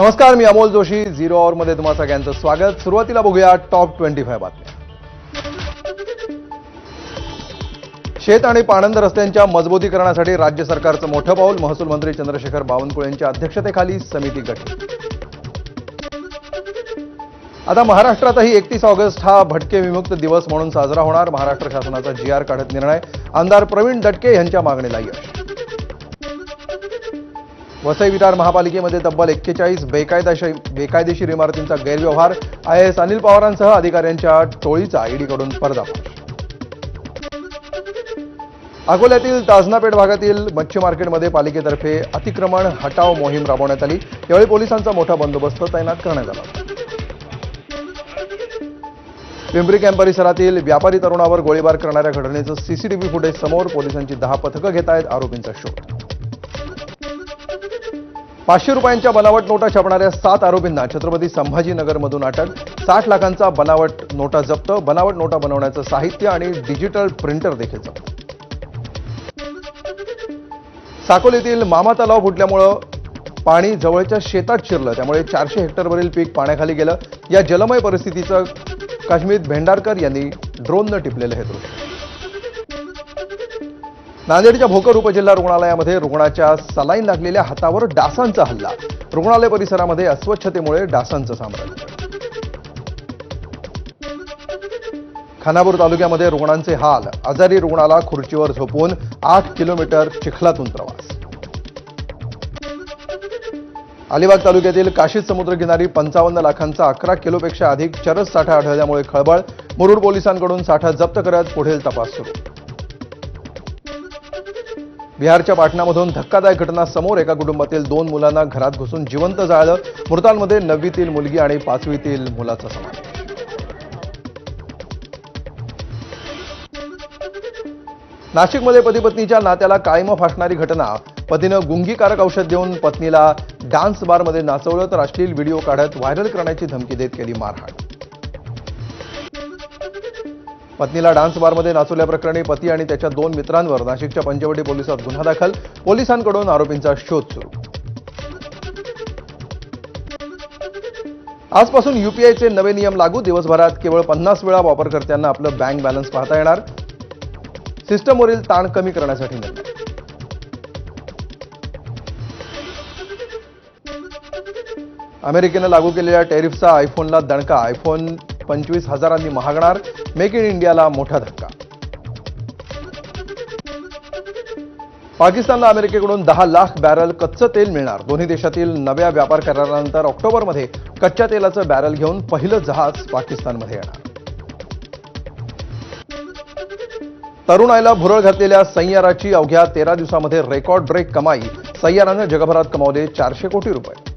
नमस्कार मी अमोल जोशी झिरो ऑवरमध्ये तुम्हा सगळ्यांचं स्वागत. सुरुवातीला बघूया टॉप ट्वेंटी फाय बातम्या. शेत आणि पाणंद रस्त्यांच्या मजबूतीकरणासाठी राज्य सरकारचं मोठं पाऊल. महसूल मंत्री चंद्रशेखर बावनकुळे यांच्या अध्यक्षतेखाली समिती गठीत. आता महाराष्ट्रातही एकतीस ऑगस्ट हा भटके विमुक्त दिवस म्हणून साजरा होणार. महाराष्ट्र शासनाचा जी आर काढत निर्णय. आमदार प्रवीण दटके यांच्या मागणीला यश. वसई विरार महापालिकेमध्ये तब्बल एक्केचाळीस बेकायदेशीर बेकायदेशीर इमारतींचा गैरव्यवहार आय एस अनिल पवारांसह अधिकाऱ्यांच्या टोळीचा ईडीकडून पर्दाफाश. अकोल्यातील ताजनापेठ भागातील मच्छी मार्केटमध्ये पालिकेतर्फे अतिक्रमण हटाव मोहीम राबवण्यात आली. यावेळी पोलिसांचा मोठा बंदोबस्त तैनात करण्यात आला. पिंपरी कॅम्प परिसरातील व्यापारी तरुणावर गोळीबार करणाऱ्या घटनेचं सीसीटीव्ही फुटेज समोर पोलिसांची दहा पथकं घेत आहेत आरोपींचा शोध. पाचशे रुपयांच्या बनावट नोटा छापणाऱ्या सात आरोपींना छत्रपती संभाजीनगरमधून अटक साठ लाखांचा बनावट नोटा जप्त बनावट नोटा बनवण्याचं साहित्य आणि डिजिटल प्रिंटर देखील जप्त. साकोलीतील मामा तलाव फुटल्यामुळं पाणी जवळच्या शेतात शिरलं. त्यामुळे चारशे हेक्टरवरील पीक पाण्याखाली गेलं. या जलमय परिस्थितीचं काश्मीर भेंडारकर यांनी ड्रोननं टिपलेलं हे दृश्य. नांदेडच्या भोकर उपजिल्हा रुग्णालयामध्ये रुग्णाच्या सलाईन लागलेल्या हातावर डासांचा हल्ला. रुग्णालय परिसरामध्ये अस्वच्छतेमुळे डासांचं साम्राज्य. खानापूर तालुक्यामध्ये रुग्णांचे हाल. आजारी रुग्णाला खुर्चीवर झोपून आठ किलोमीटर चिखलातून प्रवास. अलिबाग तालुक्यातील काशीद समुद्रकिनारी पंचावन्न लाखांचा अकरा किलोपेक्षा अधिक चरस साठा आढळल्यामुळे खळबळ. मुरुड पोलिसांकडून साठा जप्त करत पुढील तपास सुरू. बिहारच्या पाटणामधून धक्कादायक घटना समोर एका कुटुंबातील दोन मुलांना घरात घुसून जिवंत जाळलं मृतांमध्ये नववीतील मुलगी आणि पाचवीतील मुलाचा समावेश नाशिकमध्ये पती पत्नीच्या नात्याला कायम फासणारी घटना. पतीनं गुंगीकारक औषध देऊन पत्नीला डान्स बारमध्ये नाचवलं तर अश्लील व्हिडिओ काढत व्हायरल करण्याची धमकी देत केली मारहाण. पत्नीला डान्स बारमध्ये नाचवल्याप्रकरणी पती आणि त्याच्या दोन मित्रांवर नाशिकच्या पंचवटी पोलिसात गुन्हा दाखल. पोलिसांकडून आरोपींचा शोध सुरू. आजपासून युपीआयचे नवे नियम लागू. दिवसभरात केवळ पन्नास वेळा वापरकर्त्यांना आपलं बँक बॅलन्स पाहता येणार. सिस्टमवरील ताण कमी करण्यासाठी निर्णय अमेरिकेनं लागू केलेल्या टेरिफचा आयफोनला दणका. आयफोन पंचवीस हजारांनी महागणार मेक इन इंडियाला मोठा धक्का. पाकिस्तानला अमेरिकेकडून दहा लाख बॅरल कच्चं तेल मिळणार. दोन्ही देशातील नव्या व्यापार करारानंतर ऑक्टोबरमध्ये कच्च्या तेलाचं बॅरल घेऊन पहिलं जहाज पाकिस्तानमध्ये येणार. तरुणाईला भुरळ घातलेल्या सय्याराची अवघ्या तेरा दिवसामध्ये रेकॉर्ड ब्रेक कमाई. सय्यारानं जगभरात कमावले चारशे कोटी रुपये.